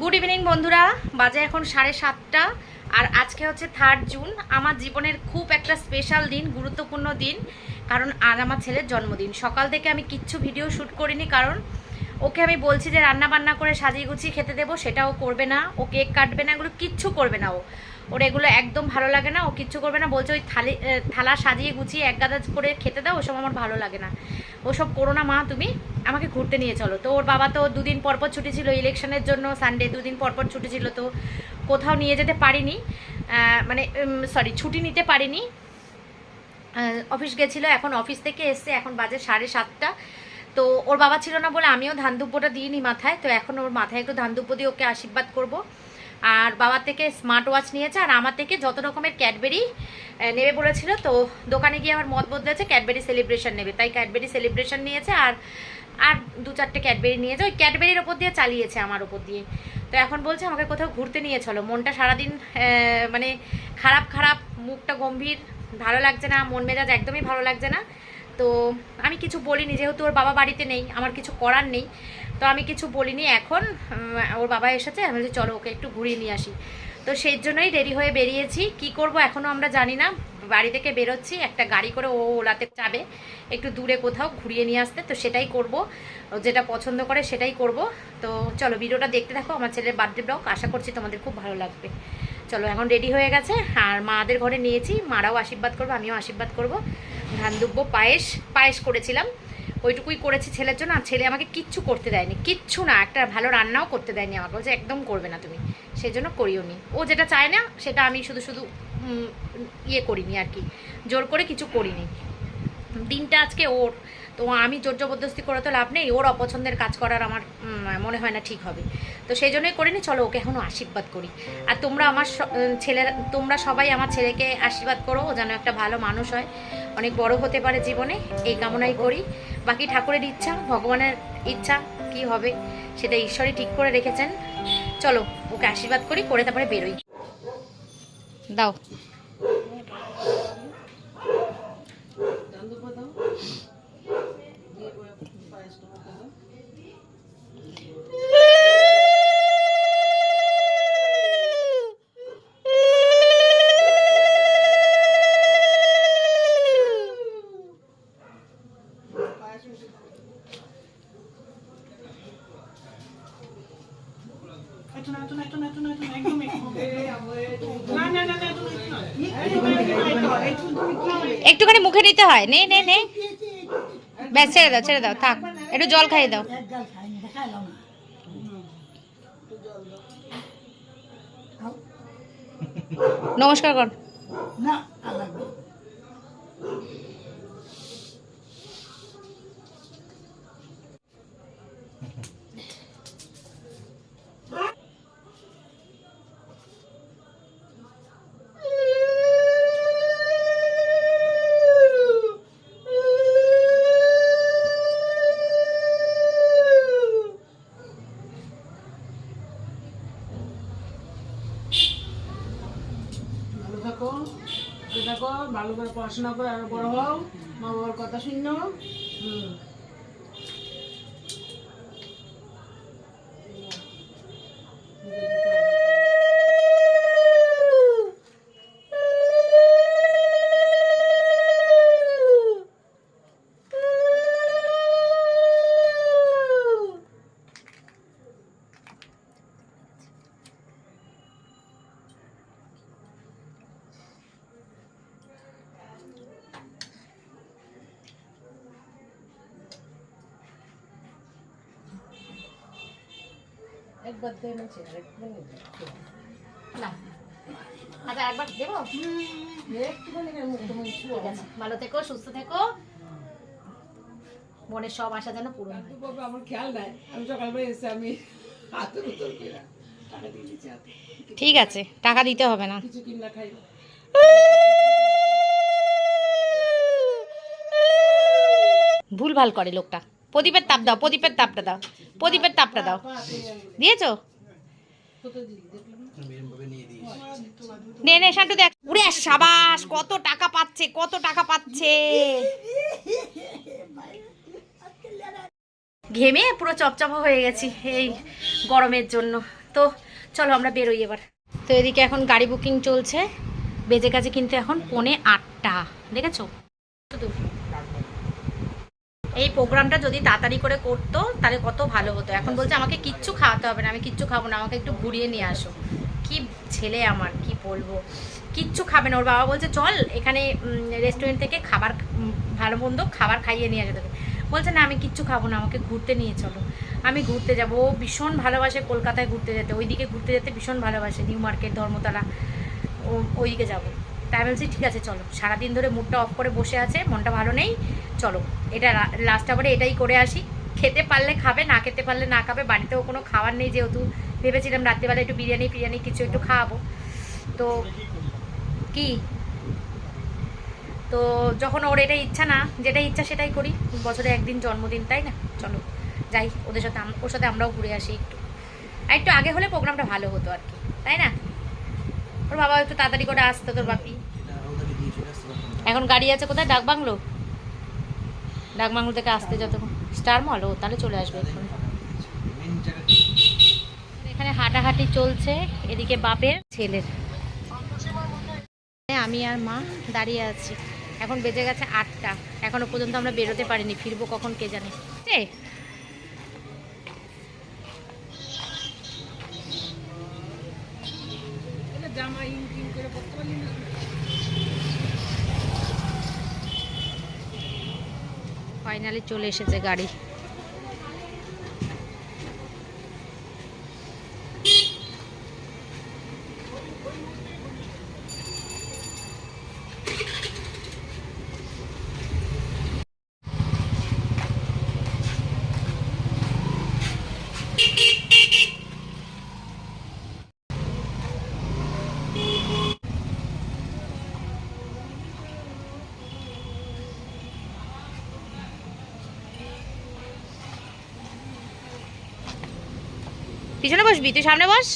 Good evening বন্ধুরা। বাজে এখন সাড়ে সাতটা, আর আজকে হচ্ছে থার্ড জুন আমার জীবনের খুব একটা স্পেশাল দিন, গুরুত্বপূর্ণ দিন, কারণ আজ আমার ছেলের জন্মদিন। সকাল থেকে আমি কিচ্ছু ভিডিও শ্যুট করিনি, কারণ ওকে আমি বলছি যে রান্না বান্না করে সাজিয়ে গুছিয়ে খেতে দেবো সেটাও করবে না, ও কেক কাটবে না, এগুলো কিচ্ছু করবে না ও। ওর এগুলো একদম ভালো লাগে না, ও কিচ্ছু করবে না। বলছে ওই থালি থালা সাজিয়ে গুছিয়ে এক গাদা করে খেতে দাও, ওসব আমার ভালো লাগে না। ওসব করো না মা তুমি, আমাকে ঘুরতে নিয়ে চলো। তো ওর বাবা তো দুদিন পরপর ছুটি ছিল, ইলেকশনের জন্য সানডে দুদিন পরপর ছুটি ছিল, তো কোথাও নিয়ে যেতে পারিনি। মানে সরি ছুটি নিতে পারিনি। অফিস গেছিল, এখন অফিস থেকে এসছে, এখন বাজে সাড়ে সাতটা। তো ওর বাবা ছিল না বলে আমিও ধান দুব্বটা দিইনি মাথায়, তো এখন ওর মাথায় একটু ধান দুব্ব দিয়ে ওকে আশীর্বাদ করব। আর বাবার থেকে স্মার্ট ওয়াচ নিয়েছে, আর আমার থেকে যত রকমের ক্যাডবেরি নেবে বলেছিল, তো দোকানে গিয়ে আমার মত বদলেছে ক্যাডবেরি সেলিব্রেশন নেবে। তাই ক্যাডবেরি সেলিব্রেশন নিয়েছে, আর আর দু চারটে ক্যাডবেরি নিয়েছে। ওই ক্যাডবেরির ওপর দিয়ে চালিয়েছে আমার ওপর দিয়ে। তো এখন বলছে আমাকে কোথাও ঘুরতে নিয়ে চলো। মনটা সারাদিন মানে খারাপ খারাপ, মুখটা গম্ভীর, ভালো লাগছে না, মন মেজাজ একদমই ভালো লাগছে না। তো আমি কিছু বলিনি, যেহেতু ওর বাবা বাড়িতে নেই, আমার কিছু করার নেই। তো আমি কিছু বলিনি এখন ওর বাবা এসেছে, আমি বলছি, চলো ওকে একটু ঘুরিয়ে নিয়ে আসি। তো সেই জন্যই দেরি হয়ে বেরিয়েছি। কি করব এখনও আমরা জানি না। বাড়ি থেকে বেরোচ্ছি, একটা গাড়ি করে ও ওলাতে যাবে। একটু দূরে কোথাও ঘুরিয়ে নিয়ে আসতে, তো সেটাই করব। যেটা পছন্দ করে সেটাই করব। তো চলো ভিডিওটা দেখতে থাকো, আমার ছেলের বার্থডে ব্লগ। আশা করছি তোমাদের খুব ভালো লাগবে। চলো, এখন রেডি হয়ে গেছে। আর মাদের ঘরে নিয়েছি, মারাও আশীর্বাদ করব, আমিও আশীর্বাদ করব। ধান দুব্বো পায়েস পায়েস করেছিলাম। ওইটুকুই করেছি ছেলের জন্য, আর ছেলে আমাকে কিচ্ছু করতে দেয়নি, কিচ্ছু না, একটা ভালো রান্নাও করতে দেয়নি আমাকে, বলছে একদম করবে না তুমি সেই জন্য করিও নি। ও যেটা চায় না, সেটা আমি শুধু শুধু ইয়ে করিনি আর কি, জোর করে কিছু করিনি। দিনটা আজকে ওর, তো আমি জোর জবরদস্তি করে তো লাভ নেই, ওর অপছন্দের কাজ করার আমার মনে হয় না ঠিক হবে। তো সেই জন্যই করিনি, চলো ওকে এখনও আশীর্বাদ করি। আর তোমরা আমার ছেলের, তোমরা সবাই আমার ছেলেকে আশীর্বাদ করো, ও যেন একটা ভালো মানুষ হয়। অনেক বড় হতে পারে জীবনে, এই কামনাই করি। বাকি ঠাকুরের ইচ্ছা, ভগবানের ইচ্ছা, কি হবে সেটা ঈশ্বরই ঠিক করে রেখেছেন। চলো, ওকে আশীর্বাদ করি, করে তারপরে বেরোই। দাও। না। না, না, না? একটুখানি মুখে নিতে হয়। নে নে নে। ব্যাস ছেড়ে দাও ছেড়ে দাও থাক। একটু জল খাইয়ে দাও। নমস্কার কর। ভালো পড়াশোনা করে আরও বড় হও মা বাবার কথা শুনো হুম। একবার না। আচ্ছা একবার দেবো? ভালো থেকো সুস্থ থেকো। মনের সব আশা যেন বাবা আমার খেয়াল নাই। আমি সকালবেলা এসে আমি উত্তর ঠিক আছে টাকা দিতে হবে না। কিছু কিনা খাই। ভুল ভালো করে লোকটা। প্রদীপের তাপ দাও প্রদীপের তাপটা দাও। প্রদীপের তাপটা দাও। দিয়েছ? না। নে দেখ। উরে সাবাস, কত টাকা পাচ্ছে, কত টাকা পাচ্ছে। ঘেমে পুরো চপচপা হয়ে গেছি এই গরমের জন্য। তো চলো আমরা বেরোই এবার। তো এদিকে এখন গাড়ি বুকিং চলছে। বেজে গেছে কিন্তু এখন পৌনে আটটা। দেখেছ? এই প্রোগ্রামটা যদি তাড়াতাড়ি করে করতো, তাহলে কত ভালো হতো। এখন বলছে আমাকে কিচ্ছু খাওয়াতে হবে না, আমি কিচ্ছু খাব না, আমাকে একটু ঘুরিয়ে নিয়ে আসো। কি ছেলে আমার, কি বলব? কিচ্ছু খাবে না, ওর বাবা বলছে, চল, এখানে রেস্টুরেন্ট থেকে খাবার ভালো মন্দ খাবার খাইয়ে নিয়ে আসবে তোকে। বলছে, না, আমি কিচ্ছু খাব না, আমাকে ঘুরতে নিয়ে চলো। আমি ঘুরতে যাব, ও ভীষণ ভালোবাসে কলকাতায় ঘুরতে যেতে, ওইদিকে ঘুরতে যেতে ভীষণ ভালোবাসে, নিউ মার্কেট, ধর্মতলা, ও, ওইদিকে যাব। তাই বলছি, ঠিক আছে, চলো। সারাদিন ধরে মুডটা অফ করে বসে আছে, মনটা ভালো নেই, চলো। এটা লাস্ট আবারে এটাই করে আসি। খেতে পারলে খাবে, না খেতে পারলে না খাবে, বাড়িতেও কোনো খাবার নেই যেহেতু। ভেবেছিলাম রাত্রিবেলা একটু বিরিয়ানি ফিরিয়ানি কিছু একটু খাওয়াবো। তো কি? তো যখন ওর এটাই ইচ্ছা না, যেটা ইচ্ছা সেটাই করি। বছরে একদিন জন্মদিন, তাই না? চলো, যাই, ওদের সাথে ওর সাথে আমরাও ঘুরে আসি একটু। আর একটু আগে হলে প্রোগ্রামটা ভালো হতো আর কি, তাই না? ওর বাবা একটু তাড়াতাড়ি করে আসতো তোর বাপি। এখন গাড়ি আছে কোথায়? ডাকবাংলো ডাকবাংলো থেকে আসতে যতক্ষণ স্টার মল? ও তাহলে চলে আসবে এখানে হাঁটাহাঁটি চলছে, এদিকে বাপের ছেলের। আমি আর মা দাঁড়িয়ে আছি। এখন বেজে গেছে আটটা। এখনও পর্যন্ত আমরা বেরোতে পারিনি, ফিরবো কখন কে জানে। জামা করে পারলি না ফাইনালি চলে এসেছে গাড়ি। পিছনে বসবি তুই সামনে বস।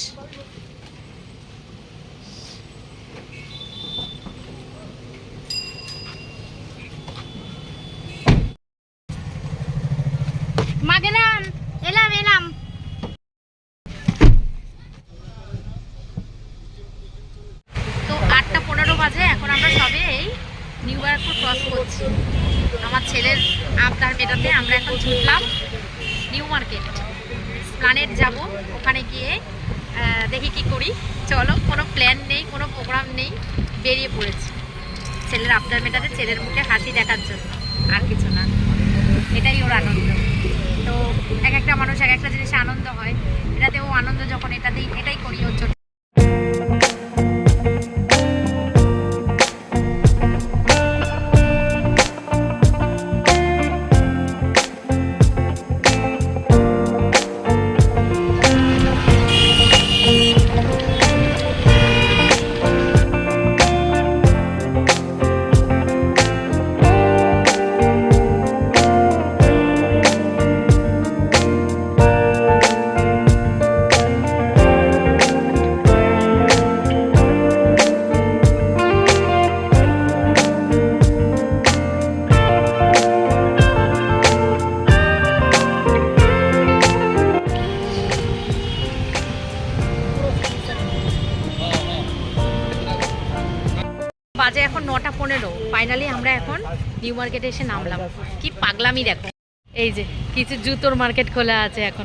নিউ মার্কেটে এসে নামলাম। কি পাগলামি দেখো। এই যে, কিছু জুতোর মার্কেট খোলা আছে এখন।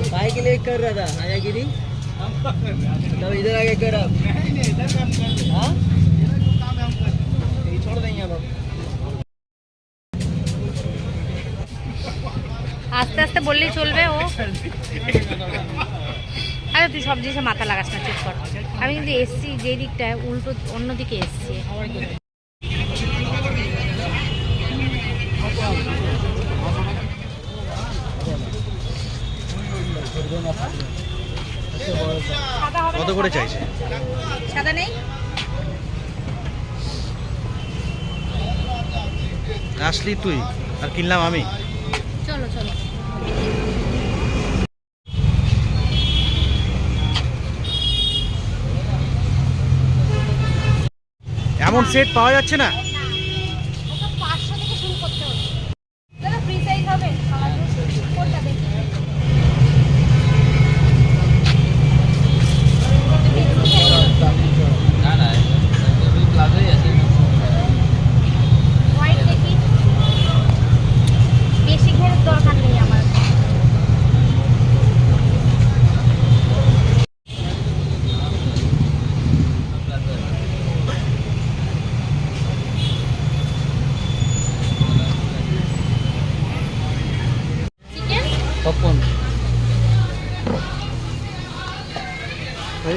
काहे के लिए कर रहा था आया गिरी तब इधर आके कर अब हाँ यही छोड़ देंगे अब আস্তে আস্তে বললেই চলবে ও আরে তুই সব জিনিসে মাথা লাগাস না চুপ কর আমি কিন্তু এসছি যে দিকটায় উল্টো অন্যদিকে এসছি কত করে চাইছে? সাদা নেই। আসলি তুই আর কিনলাম আমি। চলো চলো। এমন সেট পাওয়া যাচ্ছে না?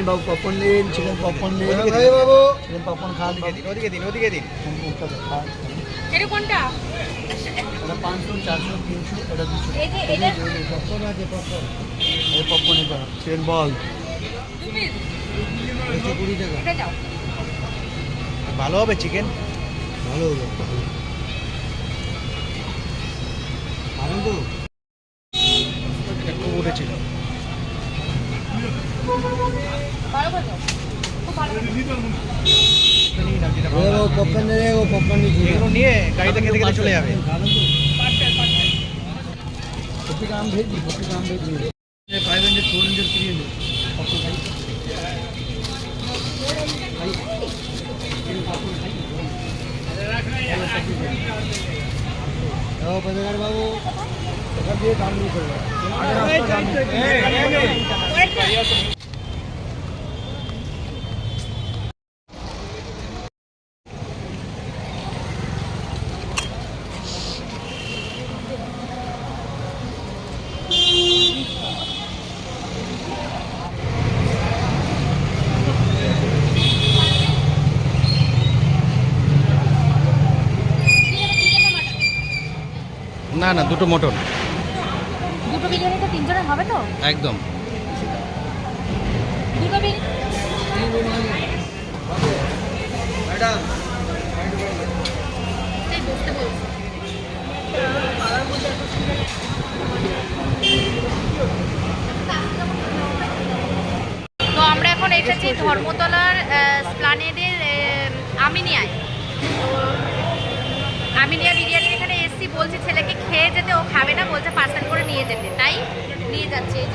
বাবু চিকেন হ্যাঁ, বাবু। চিকেন খান ওদিকে দিন ওদিকে দিন। এটা কোনটা? এটা এটা আছে এই এটা চিকেন বল ভালো হবে চিকেন ভালো হবে। আনন্দ এগুলো নিয়ে গাড়িতে খেতে খেতে চলে যাবে five hundred four hundred three hundred বাবু এখান দিয়ে দাম নিয়ে করবে না দুটো মটন দুটো বিরিয়ানি তো তিনজনে হবে তো? একদম। দুটো তো আমরা এখন এসেছি ধর্মতলার স্প্লানেডের আমিনিয়ায়। আমিনিয়া বিরিয়ানি এখানে এসছি বলছি ছেলেকে খেয়ে যেতে ও খাবে না বলছে পার্সেল করে নিয়ে যেতে তাই নিয়ে যাচ্ছে এই।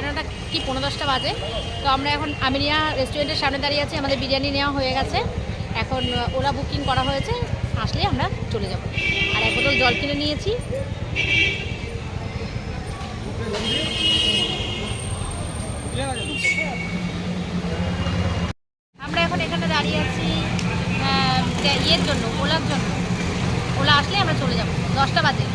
সাড়ে কি পনেরো দশটা বাজে। তো আমরা এখন আমিনিয়া রেস্টুরেন্টের সামনে দাঁড়িয়ে আছি, আমাদের বিরিয়ানি নেওয়া হয়ে গেছে। এখন ওলা বুকিং করা হয়েছে, আসলে আমরা চলে যাব। আর এক বোতল জল কিনে নিয়েছি। আমরা এখন এখানে দাঁড়িয়ে আছি ইয়ের জন্য ওলার জন্য। ওলা আসলে আমরা চলে যাব, দশটা বাজে।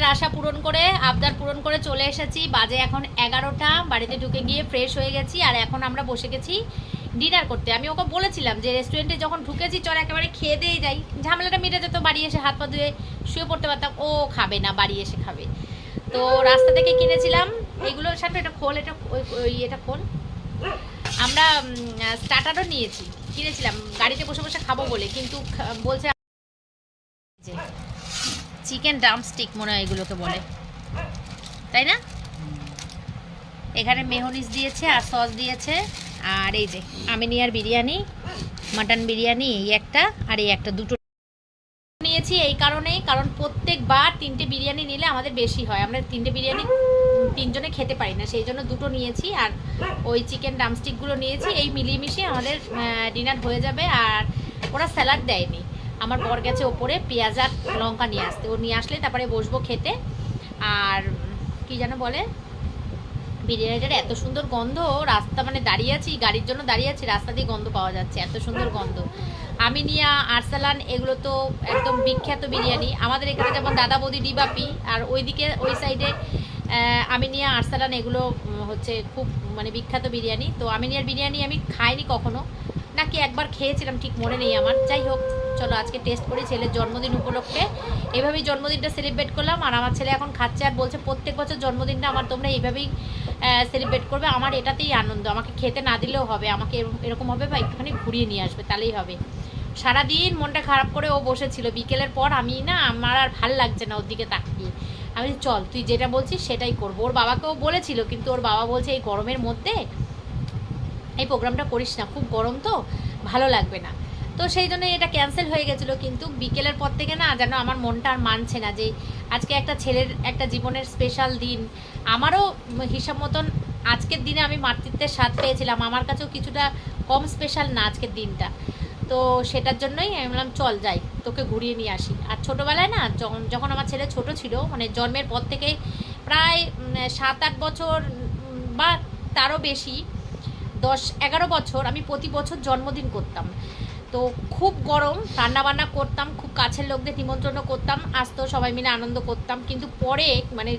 ছেলের আশা পূরণ করে, আবদার পূরণ করে চলে এসেছি। বাজে এখন এগারোটা, বাড়িতে ঢুকে গিয়ে ফ্রেশ হয়ে গেছি, আর এখন আমরা বসে গেছি ডিনার করতে। আমি ওকে বলেছিলাম যে রেস্টুরেন্টে যখন ঢুকেছি, চল একেবারে খেয়ে দিয়ে যাই। ঝামেলাটা মিটে যেত, বাড়ি এসে হাত পা ধুয়ে শুয়ে পড়তে পারতাম। ও খাবে না, বাড়ি এসে খাবে। তো রাস্তা থেকে কিনেছিলাম। এগুলোর সাথে এটা খোল, এটা ওই এটা খোল। আমরা স্টার্টারও নিয়েছি। কিনেছিলাম। গাড়িতে বসে বসে খাব বলে, কিন্তু বলছে চিকেন ড্রামস্টিক মনে হয় এগুলোকে বলে। তাই না? এখানে মেহনিস দিয়েছে আর সস দিয়েছে। আর এই যে, আমিনিয়ার বিরিয়ানি, মাটন বিরিয়ানি, এই একটা আর এই একটা দুটো নিয়েছি এই কারণেই, কারণ প্রত্যেকবার তিনটে বিরিয়ানি নিলে আমাদের বেশি হয়। আমরা তিনটে বিরিয়ানি তিনজনে খেতে পারি না, সেই জন্য দুটো নিয়েছি। আর ওই চিকেন ড্রামস্টিকগুলো নিয়েছি, এই মিলিয়ে মিশিয়ে আমাদের ডিনার হয়ে যাবে। আর ওরা স্যালাড দেয়নি। আমার বর গেছে ওপরে পেঁয়াজ আর লঙ্কা নিয়ে আসতে। ও নিয়ে আসলে তারপরে বসবো খেতে। আর কি যেন বলে? বিরিয়ানিটার এত সুন্দর গন্ধ, রাস্তা মানে দাঁড়িয়ে আছি, গাড়ির জন্য দাঁড়িয়ে আছি, রাস্তা দিয়ে গন্ধ পাওয়া যাচ্ছে, এত সুন্দর গন্ধ। আমিনিয়া, আরসালান, এগুলো তো একদম বিখ্যাত বিরিয়ানি। আমাদের এখানে যেমন দাদা বৌদি ডিবাপি, আর ওইদিকে, ওই সাইডে আমিনিয়া, আরসালান, এগুলো হচ্ছে খুব মানে বিখ্যাত বিরিয়ানি। তো আমিনিয়ার বিরিয়ানি আমি খাইনি কখনো। নাকি একবার খেয়েছিলাম, ঠিক মনে নেই আমার। যাই হোক চলো আজকে টেস্ট করি ছেলের জন্মদিন উপলক্ষে। এভাবেই জন্মদিনটা সেলিব্রেট করলাম আর আমার ছেলে এখন খাচ্ছে আর বলছে, প্রত্যেক বছর জন্মদিনটা আমার তোমরা এইভাবেই সেলিব্রেট করবে। আমার এটাতেই আনন্দ। আমাকে খেতে না দিলেও হবে। আমাকে এরকম হবে বা একটুখানি ঘুরিয়ে নিয়ে আসবে, তাহলেই হবে। সারাদিন মনটা খারাপ করে ও বসেছিল। বিকেলের পর আমি না, আমার আর ভালো লাগছে না ওর দিকে তাকিয়ে। আমি চল, তুই যেটা বলছিস সেটাই করব। ওর বাবাকেও বলেছিল, কিন্তু ওর বাবা বলছে, এই গরমের মধ্যে এই প্রোগ্রামটা করিস না। খুব গরম তো, ভালো লাগবে না। তো সেই জন্য এটা ক্যান্সেল হয়ে গেছিল। কিন্তু বিকেলের পর থেকে না যেন আমার মনটা আর মানছে না যে আজকে একটা ছেলের একটা জীবনের স্পেশাল দিন। আমারও হিসাব মতন আজকের দিনে আমি মাতৃত্বের স্বাদ পেয়েছিলাম। আমার কাছেও কিছুটা কম স্পেশাল না আজকের দিনটা। তো সেটার জন্যই আমি বললাম, চল যাই, তোকে ঘুরিয়ে নিয়ে আসি। আর ছোটোবেলায় না যখন যখন আমার ছেলে ছোট ছিল মানে জন্মের পর থেকে প্রায় সাত আট বছর বা তারও বেশি দশ এগারো বছর আমি প্রতি বছর জন্মদিন করতাম। তো খুব গরম রান্না বান্না করতাম, খুব কাছের লোকদের নিমন্ত্রণ করতাম আসতো সবাই মিলে আনন্দ করতাম। কিন্তু পরে মানে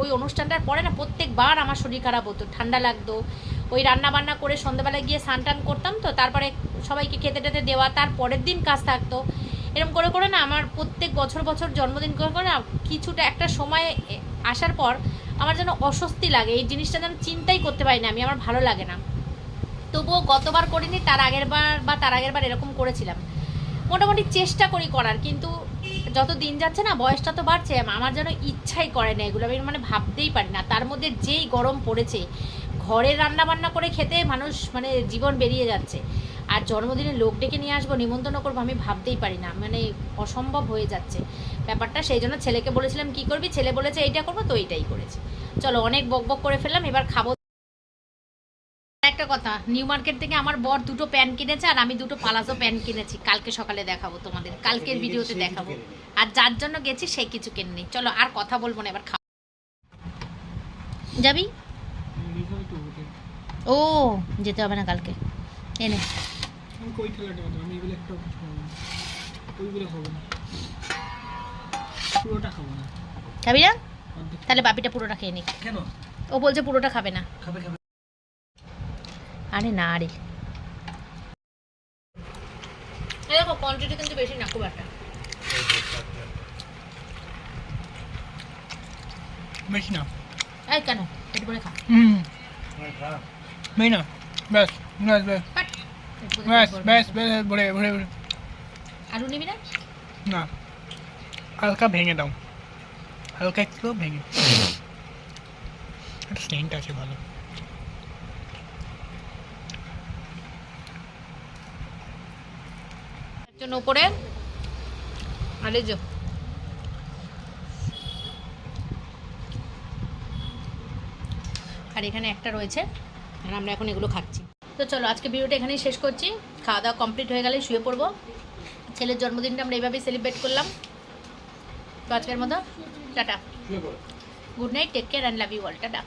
ওই অনুষ্ঠানটার পরে না, প্রত্যেকবার আমার শরীর খারাপ হতো, ঠান্ডা লাগতো। ওই রান্না বান্না করে সন্ধ্যাবেলায় গিয়ে স্নান টান করতাম তো, তারপরে সবাইকে খেতে টেতে দেওয়া, তার পরের দিন কাজ থাকতো। এরকম করে করে না, আমার প্রত্যেক বছর বছর জন্মদিন করে করে না, কিছুটা একটা সময় আসার পর আমার যেন অস্বস্তি লাগে, এই জিনিসটা যেন চিন্তাই করতে পারি না আমি, আমার ভালো লাগে না। তবুও গতবার করিনি, তার আগের বার বা তার আগের বার এরকম করেছিলাম। মোটামুটি চেষ্টা করি করার, কিন্তু যত দিন যাচ্ছে না, বয়সটা তো বাড়ছে, আমার যেন ইচ্ছাই করে না এগুলো, আমি মানে ভাবতেই পারি না। তার মধ্যে যেই গরম পড়েছে ঘরে রান্না বান্না করে খেতে মানুষ মানে জীবন বেরিয়ে যাচ্ছে। আর জন্মদিনে লোক ডেকে নিয়ে আসব, নিমন্ত্রণ করব, আমি ভাবতেই পারি না মানে অসম্ভব হয়ে যাচ্ছে। ব্যাপারটা সেই জন্য ছেলেকে বলেছিলাম, কি করবি? ছেলে বলেছে, এইটা করব, তো এইটাই করেছে। চলো, অনেক বক বক করে ফেললাম, এবার খাব একটা কথা নিউ মার্কেট থেকে আমার বর দুটো প্যান্ট কিনেছে আর আমি দুটো পালাজো প্যান্ট কিনেছি। কালকে সকালে দেখাবো তোমাদের কালকের ভিডিওতে দেখাবো। আর যার জন্য গেছি সে কিছু কিনে চলো আর কথা বলব না এবার খাও। যাবি? ও যেতে হবে না কালকে। এনে খাব না। তাহলে বাপিটা পুরোটা খেয়ে নি কেন? ও বলছে পুরোটা খাবে না। খাবে খাবে। আরে না আরে দেখো কোয়ান্টিটি কিন্তু বেশি না খুব একটা। বেশি না। এই কেন? পেট ভরে খা। হুম। মেই না। ব্যাস ব্যাস ব্যাস। বাট পেট ভরে ব্যাস খেয়ে ব্যাস ব্যাস ভরে ভরে ভরে আলু নিবি না? না। হালকা ভেঙে দাও। হালকা একটু ভেঙে। একটা সেন্ট আছে ভালো। একজন ওপরে আর যে। আর এখানে একটা রয়েছে আর আমরা এখন এগুলো খাচ্ছি। তো চলো আজকে ভিডিওটা এখানেই শেষ করছি। খাওয়া দাওয়া কমপ্লিট হয়ে গেলে শুয়ে পড়ব। ছেলের জন্মদিনটা আমরা এইভাবেই সেলিব্রেট করলাম। তো আজকের মতো tata. Good night take care and love you all tata.